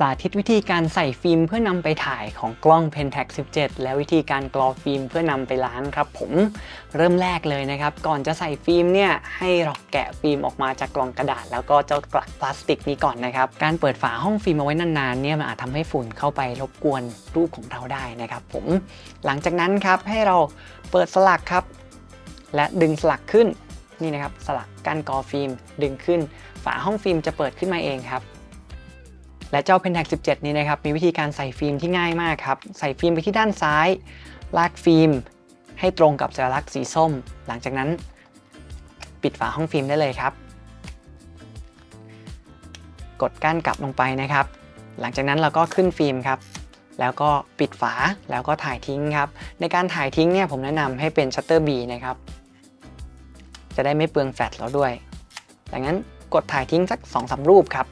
สาธิตวิธีการใส่ฟิล์มเพื่อนำไปถ่ายของกล้อง Pentax 17 และวิธีการกรอฟิล์มเพื่อนำไปล้างครับผมเริ่มแรกเลยนะครับ ก่อนจะใส่ฟิล์มเนี่ยให้เราแกะฟิล์มออกมาจากกล่องกระดาษ แล้วก็เจ้ากลักพลาสติกนี้ก่อนนะครับการเปิดฝาห้องฟิล์มเอาไว้นานๆเนี่ยมันอาจทำให้ฝุ่นเข้าไปรบกวนรูปของเราได้นะครับผมหลังจากนั้นครับให้เราเปิดสลักครับ และดึงสลักขึ้นนี่นะครับสลักกานกรอฟิล์มดึงขึ้น ฝาห้องฟิล์มจะเปิดขึ้นมาเองครับ และเจ้า Pentax 17 นี้นะครับมีวิธีการใส่ฟิล์มที่ง่ายมากครับ ใส่ฟิล์มไปที่ด้านซ้าย ลากฟิล์ม ให้ตรงกับสัญลักษณ์สีส้ม หลังจากนั้น ปิดฝาห้องฟิล์มได้เลยครับ กดก้านกลับลงไปนะครับ หลังจากนั้นเราก็ขึ้นฟิล์มครับ แล้วก็ปิดฝาแล้วก็ถ่ายทิ้งครับ ในการถ่ายทิ้งเนี่ยผมแนะนำให้เป็นชัตเตอร์ B นะครับ จะได้ไม่เปลืองแฟลชเราด้วย ดังนั้นกดถ่ายทิ้งสัก2อสรูปครับ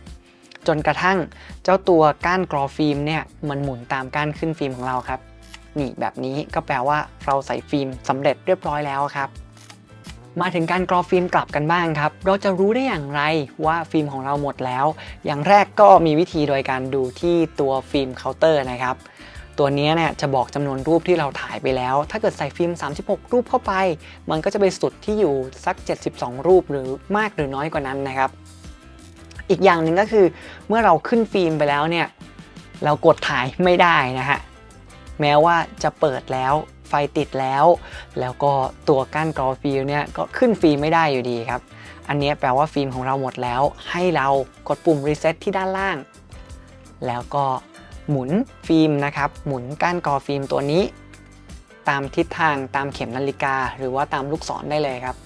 จนกระทั่งเจ้าตัวก้านกรอฟิล์มเนี่ยมันหมุนตามก้านขึ้นฟิล์มของเราครับ นี่แบบนี้ก็แปลว่าเราใส่ฟิล์มสำเร็จเรียบร้อยแล้วครับ มาถึงการกรอฟิล์มกลับกันบ้างครับ เราจะรู้ได้อย่างไรว่าฟิล์มของเราหมดแล้ว อย่างแรกก็มีวิธีโดยการดูที่ตัวฟิล์มเคาน์เตอร์นะครับตัวนี้เนี่ยจะบอกจำนวนรูปที่เราถ่ายไปแล้ว ถ้าเกิดใส่ฟิล์ม 36 รูปเข้าไป มันก็จะไปสุดที่อยู่สัก 72 รูปหรือมากหรือน้อยกว่านั้นนะครับ อีกอย่างหนึ่งก็คือเมื่อเราขึ้นฟิล์มไปแล้วเนี่ยเรากดถ่ายไม่ได้นะฮะแม้ว่าจะเปิดแล้วไฟติดแล้ว แล้วก็ตัวก้านกรอฟิล์มเนี่ยก็ขึ้นฟิล์มไม่ได้อยู่ดีครับ อันนี้แปลว่าฟิล์มของเราหมดแล้ว ให้เรากดปุ่ม reset ที่ด้านล่าง แล้วก็หมุนฟิล์มนะครับ หมุนก้านกรอฟิล์มตัวนี้ ตามทิศทางตามเข็มนาฬิกา หรือว่าตามลูกศรได้เลยครับ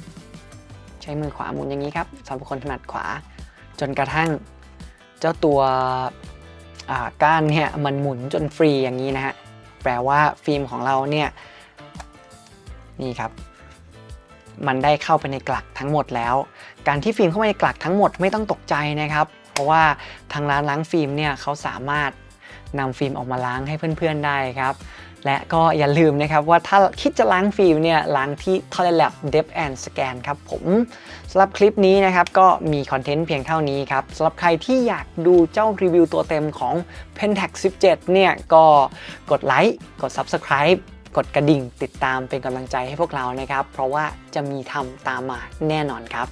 ใช้มือขวาหมุนอย่างนี้ครับสำหรับคนถนัดขวา จนกระทั่งเจ้าตัวก้านเนี่ยมันหมุนจนฟรีอย่างนี้นะฮะแปลว่าฟิล์มของเราเนี่ยนี่ครับ มันได้เข้าไปในกลักทั้งหมดแล้ว การที่ฟิล์มเข้าไปในกลักทั้งหมดไม่ต้องตกใจนะครับ เพราะว่าทางร้านล้างฟิล์มเนี่ยเขาสามารถ นำฟิล์มออกมาล้างให้เพื่อนๆได้ครับ และก็อย่าลืมนะครับว่าถ้าคิดจะล้างฟิล์มเนี่ยล้างที่ Toilet Lab Depth and Scan ครับผมสำหรับคลิปนี้นะครับก็มีคอนเทนต์เพียงเท่านี้ครับสำหรับใครที่อยากดูเจ้ารีวิวตัวเต็มของ Pentax 17 เนี่ยก็กดไลค์กด Subscribe กดกระดิ่งติดตามเป็นกำลังใจให้พวกเรานะครับ เพราะว่าจะมีทำตามมาแน่นอนครับ